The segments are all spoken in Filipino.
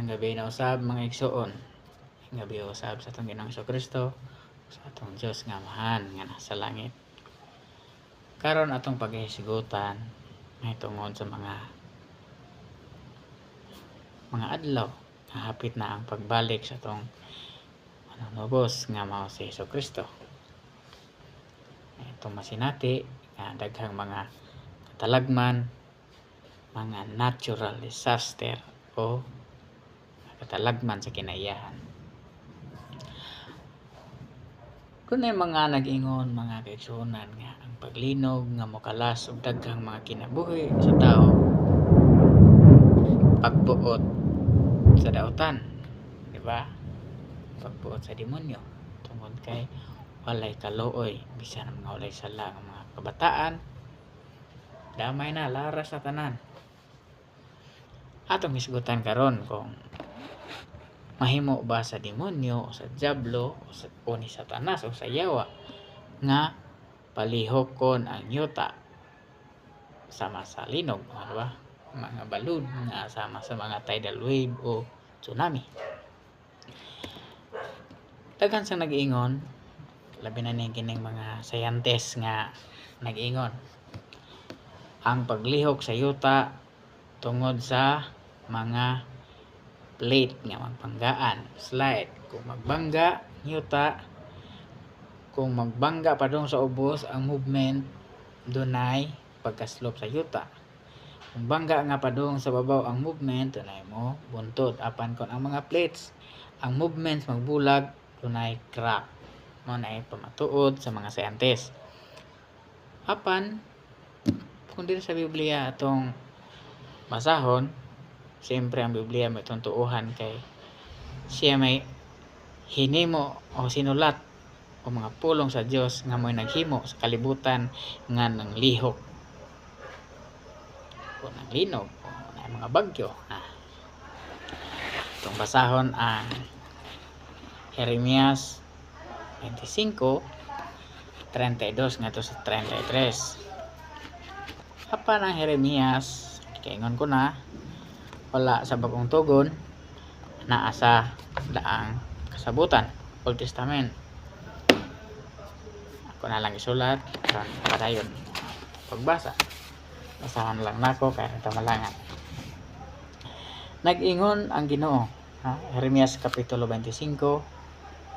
Ngayong gabi na usab mga igsoon. Ngayong gabi usab sa atong Ginoong Kristo sa atong Dios nga amahan nga nasa langit. Karon atong paghisigutan may tungod sa mga mga adlaw nga hapit na ang pagbalik sa atong manunubos nga mao si Hesus Kristo. Itong masinati nga daghang mga katalagman mga natural disaster o katalagman sa kinaiyahan. Kung ay mga nag-ingon, mga kaigsunan nga ang paglinog nga mokalas og daghang mga kinabuhi sa tao pagbuot sa dautan, di ba? Pagbuot sa demonyo tungod kay walay kaluoy bisan mga walay sala ang mga kabataan damay na laras sa tanan atong hisgutan karon kung mahimo ba sa demonyo o sa diablo o sa o ni satanas o sa yawa nga palihokon ang yuta sama sa linog ano ba? Mga balud nga sama sa mga tidal wave o tsunami. Daghan sa nag-ingon labi na ning kining mga scientist nga nag-ingon ang paglihok sa yuta tungod sa mga plate nga magpanggaan slide. Kung magbangga yuta kung magbangga pa dong sa ubos ang movement dunay pagkaslop sa yuta. Kung bangga nga pa dong sa babaw ang movement dunay mo buntot apan kon ang mga plates. Ang movements magbulag dunay crack. Mo na pamatuod sa mga scientist. Apan kung dito sa Biblia atong basahon siyempre ang Biblia may itong tuuhan kay siya may hinimo o sinulat o mga pulong sa Dios nga may naghimo sa kalibutan nga ng lihok. O ng linog o ng mga bagyo. Ha. itong basahon ang Jeremias 25 32 nga to sa 33 Apan ang Jeremias? Kaingon ko na wala sa bagong tugon naa sa daang kasabutan Old Testament. Ako na lang isulat sa padayon pagbasa. Basahan lang nako kaya tamalangan nag-ingon ang Ginoo ha? Jeremias kapitulo 25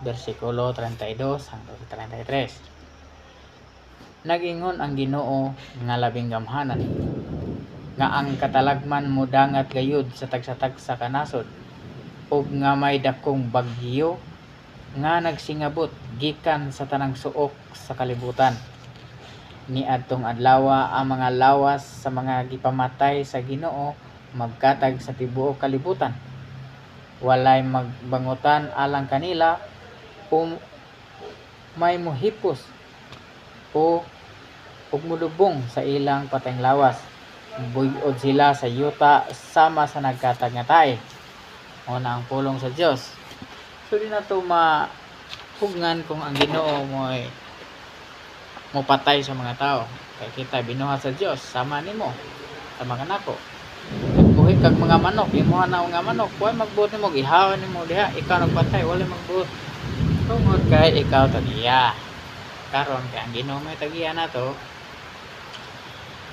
versikulo 32 hanggang 33 Nagingon ang Ginoo nga labing gamhanan nga ang katalagman mo dangat gayud sa tagsatag sa kanasod. Ug nga may dakong bagyo nga nagsingabot gikan sa tanang suok sa kalibutan. Ni adtong adlawa ang mga lawas sa mga gipamatay sa Ginoo magkatag sa tibuok kalibutan. Walay magbangutan alang kanila o may mohipos o ug mulubong sa ilang patayng lawas buyod sila sa yuta sama sa nagkatag nga tae o na ang pulong sa Dios so di na to mahugnan kung ang Ginoo mo ay mo patay sa mga tao. Kay kita binuhat sa Dios sama nimo sama ka nako. Buhi kag mga manok imuha na nga manok. Kuay magbuot nimo? Gihawan nimo diha. Ikaw nagpatay wala magbuot. Tungod kay ikaw tagiya karon kay ang Ginoo may tagiya na to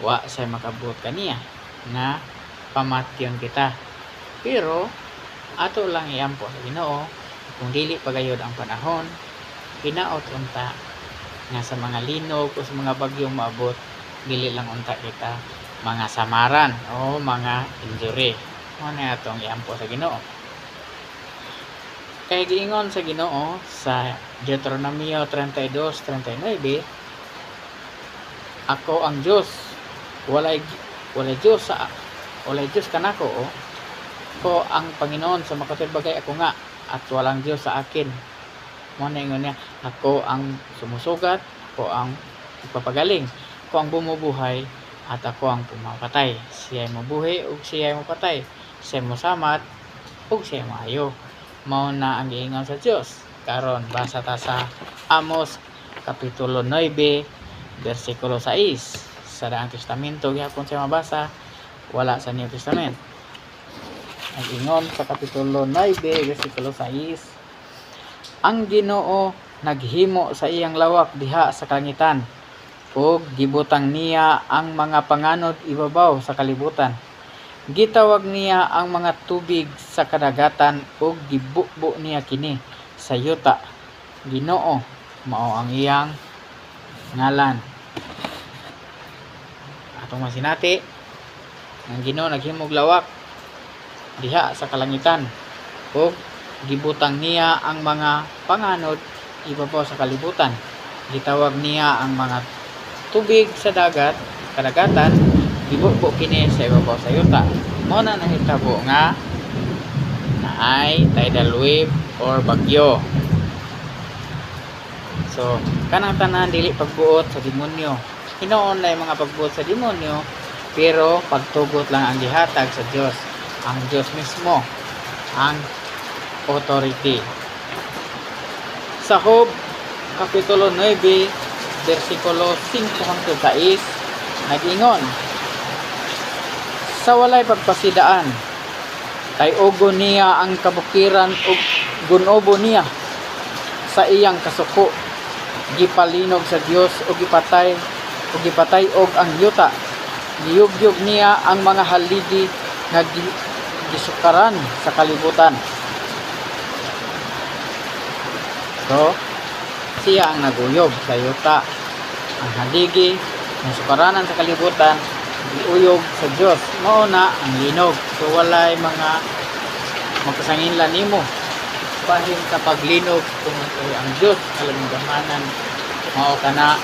wa say makabuot kaniya nga pamatyon kita. Pero ato lang iampo sa Ginoo kung dili pagayod ang panahon hinaot unta nga sa mga linog o sa mga bagyong maabot dili lang unta kita. Mga samaran o mga injury. Mo na atong iampo sa Ginoo? Kay giingon sa Ginoo sa Deuteronomio 32:39 Ako ang Dios walay walay Dios sa walay Dios kanako o ko ang Panginoon sa makatibagay ako nga at walang Dios sa akin. Mo na niya ako ang sumusugat ako ang ipapagaling ako ang bumubuhay at ako ang pumapatay. Siya ay mabuhi ug siya ay mapatay. Siya ay musamat ug siya ay maayo. Mao na ang giingon sa Dios karon basa ta sa Amos kapitulo 9 versikulo 6 sa Daang Testamento gihapon siya mabasa wala sa New Testament Nag-ingon sa kapitulo 9, versikulo 6. Ang Ginoo naghimo sa iyang lawak diha sa kalangitan ug gibutang niya ang mga panganod ibabaw sa kalibutan. Gitawag niya ang mga tubig sa kadagatan ug gibukbo niya kini sa yuta. Ginoo mao ang iyang ngalan. Atong masinati ang Ginoo naghimog lawak diha sa kalangitan ug gibutang niya ang mga panganod ibabaw sa kalibutan. Gitawag niya ang mga tubig sa dagat, kadagatan, gibukbo kini sa ibabaw sa yuta. Mao na nahitabo nga naay tidal wave or bagyo. So, kanang tanan dili pagbuot sa demonyo. Hinoon na mga pagbuot sa demonyo, pero pagtugot lang ang gihatag sa Dios. Ang Dios mismo ang authority. Sa Job, Kapitulo 9, versikulo 5 hangtod 6, nag-ingon, Sa walay pagpasidaan, kay ugo niya ang kabukiran ug gunobo niya sa iyang kasuko gipalinog sa Dios ug gipatay ug gipatay og ang yuta. Giyugyug niya ang mga haligi nga gi- gisukaran sa kalibutan. So siya ang naguyog sa yuta. Ang haligi ng sukaranan sa kalibutan giuyog sa Dios mao na ang linog. So walay mga magkasanginlan nimo. Bahin sa paglinog kung ang Diyos alam gamanan mao kana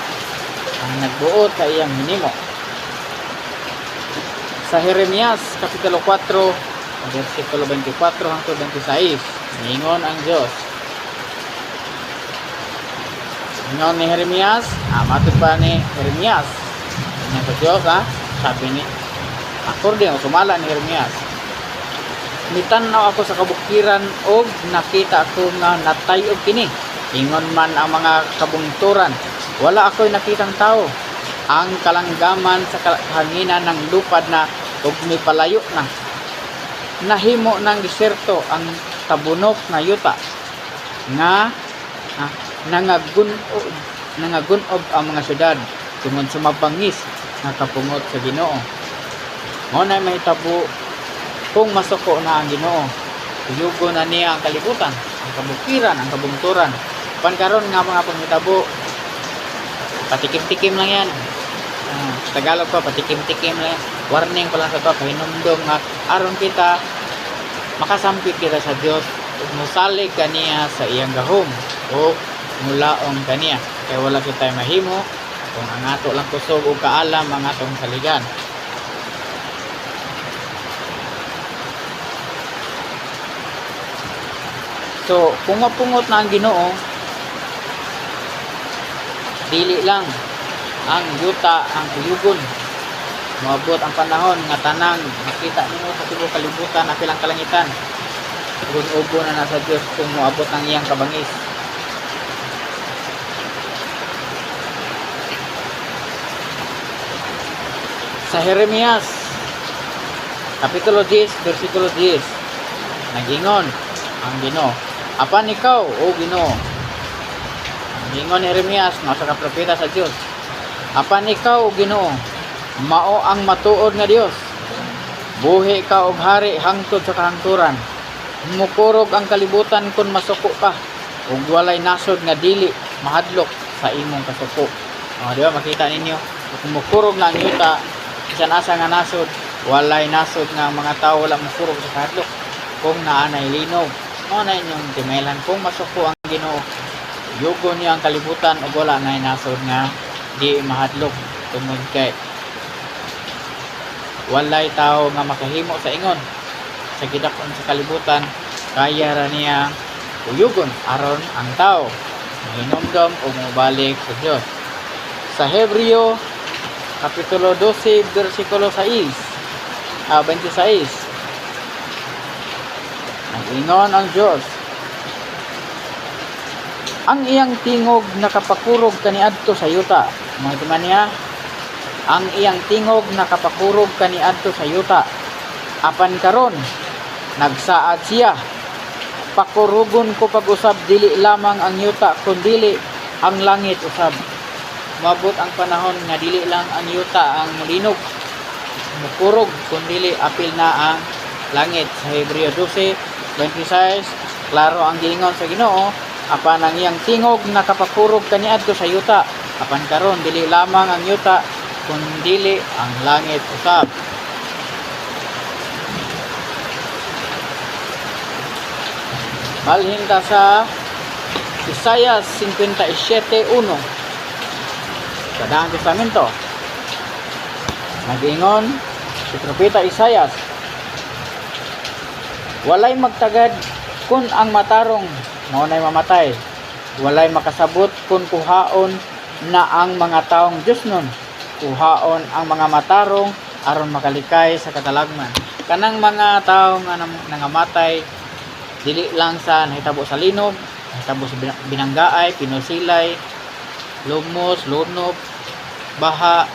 ang nagbuot sa iyang hinimo sa Jeremias kapitulo 4 versikulo 24 hangtod 26 ningon ang Diyos ningon ni Jeremias ah, matod pa ni Jeremias. Ningon sa Diyos ha? Sabi ni o sumala ni Jeremias. Mitanaw ako sa kabukiran og nakita ako nga natayog kini. Ingon man ang mga kabungturan wala ako'y nakitang tao. Ang kalanggaman sa kahanginan ng lupad na ug mipalayo na. Nahimo ng diserto ang tabunok na yuta nga ah, nangagunob nangagunob ang mga syudad tungod sumabangis nga kapungot sa Ginoo. Mo na mahitabo kung masuko na ang Ginoo. Tuyugo na niya ang kalibutan ang kabukiran ang kabungturan. Pankaron nga mga pangitabo patikim-tikim lang yan. Sa Tagalog pa patikim-tikim lang yan. Warning pa lang sa to pahinumdom nga. Aron kita makasampit kita sa Dios ug musalig kaniya sa iyang gahom. O mulaong kaniya kay wala kita mahimo. Kung ang ato lang kusog o kaalam ang atong saligan. So, kung mapungot na ang ginoo, dili lang ang yuta, ang kuyugon. Maabot ang panahon nga tanang makita nimo sa tibuok kalibutan ang pilang kalangitan. Kung ubo na nasa Dios kung moabot ang iyang kabangis. Sa Jeremias, Kapitulo 10, versikulo 10, nagingon ang Ginoo apan ikaw o Ginoo Gingon ni Jeremias nga sa kapropeta sa Dios apan ikaw Ginoo mao ang matuod nga Dios buhi ka og hari hangtod sa kahangturan mukurog ang kalibutan kun masuko ka ug walay nasod nga dili mahadlok sa imong kasuko. Oh, di ba makita ninyo? Kung mukurog na ang yuta bisan asa nga nasod walay nasod nga mga tao wala mukurog sa kahadlok. Kung naanay linog mo na inyong timelan kung masuko ang Ginoo yugo niya ang kalibutan ug wala na nasod nga di mahadlok tungod kay walay tao nga makahimo sa ingon. Sa gidakon sa kalibutan kaya ra niya uyugon aron ang tao hinumdom o mubalik sa Dios sa Hebreo kapitulo 12 versikulo 6 ah, 26 Nag-ingon ang Diyos. Ang iyang tingog nakapakurog kaniadto sa yuta. Mga niya, ang iyang tingog nakapakurog kaniadto sa yuta. Apan karon, nagsaad siya pakurugon ko pag-usab dili lamang ang yuta kundili ang langit usab mabot ang panahon nga dili lang ang yuta ang linog mukurog kundili apil na ang langit sa Hebreo 12:26 klaro ang giingon sa Ginoo apan ang iyang tingog nakapakurog kaniadto sa yuta. Apan karon dili lamang ang yuta kundili ang langit usab. Malhin ta sa Isaiah 57.1 sa Daang Testamento. Nagingon si Propeta Isaiah Walay magtagad kun ang matarong mao nay mamatay. Walay makasabot kun kuhaon na ang mga taong Diyos nun. Kuhaon ang mga matarong aron makalikay sa katalagman. Kanang mga taong nga nangamatay dili lang sa nahitabo sa linog, nahitabo sa bin- binanggaay, pinusilay, lumos, lunob, baha.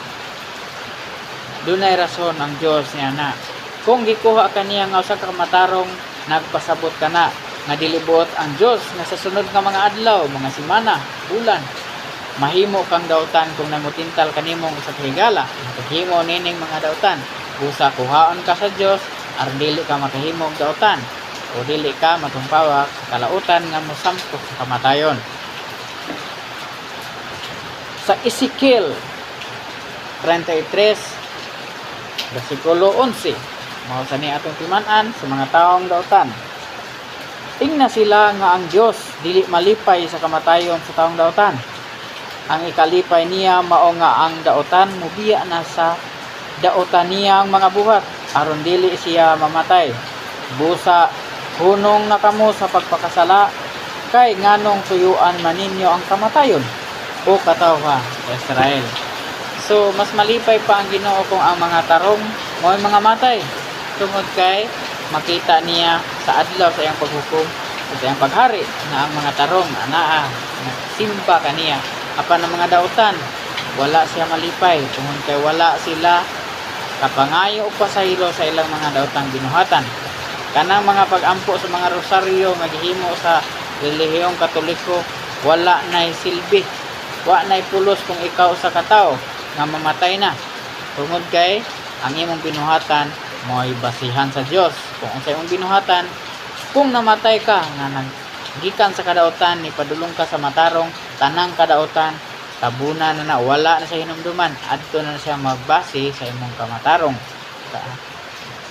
Dunay rason ang Dios niya na. Kung gikuha kaniya nga usa ka matarong nagpasabot ka na nga dilibot ang Dios nga sa sunod nga mga adlaw, mga semana, bulan, mahimo kang dautan kung namutintal kanimong sa higala makahimo nining mga dautan. Usa kuhaon ka sa Dios aron dili ka makahimo og dautan. O dili ka matumpawak sa kalautan nga mosampo sa kamatayon. Sa Ezekiel 33 versikulo 11 mao sa atong timan-an sa mga taong dautan tingna sila nga ang Dios dili malipay sa kamatayon sa taong dautan ang ikalipay niya mao nga ang daotan mubiya na sa daotan niya ang mga buhat aron dili siya mamatay. Busa hunong na kamo sa pagpakasala kay nganong tuyuan man ninyo ang kamatayon? O katawha Israel. So mas malipay pa ang Ginoo kung ang mga tarong mao mga matay. Tungod kay makita niya sa adlaw sa iyang paghukom sa iyang paghari na ang mga tarong anaa nagsimba kaniya. Apan ang mga dautan wala siya malipay. Tungod kay wala sila kapangayo o pasaylo sa ilang mga dautang binuhatan. Kanang mga pagampo sa mga rosaryo nga gihimo sa relihiyong katoliko wala nay silbi. Wa nay pulos kung ikaw sa katawo nga mamatay na. Tungod kay ang imong binuhatan mo'y basihan sa Dios kung unsay imong binuhatan kung namatay ka nga nag gikan sa kadautan ni padulong ka sa matarong tanang kadautan tabunan na na wala na sa hinumduman. Adto na siya magbase sa imong kamatarong. Ka-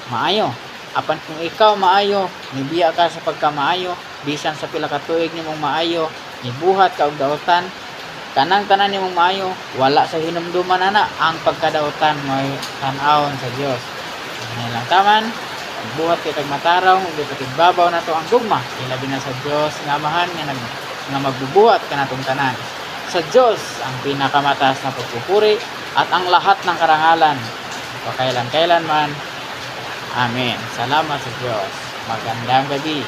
maayo. Apan kung ikaw maayo nibiya ka sa pagkamaayo bisan sa pila ka tuig nimong maayo nibuhat ka og dautan kanang tanan nimong maayo wala sa hinumduman ana ang pagkadautan mo'y tan-awon sa Dios lang taman buhat kay matarong ug babaw na to ang gugma ilabi na sa Dios nga amahan nga nag nga magbubuhat kanatong tanan sa Dios ang pinakamataas na pagpupuri at ang lahat ng karangalan pakailan kailan man Amen. Salamat sa Diyos. Magandang gabi.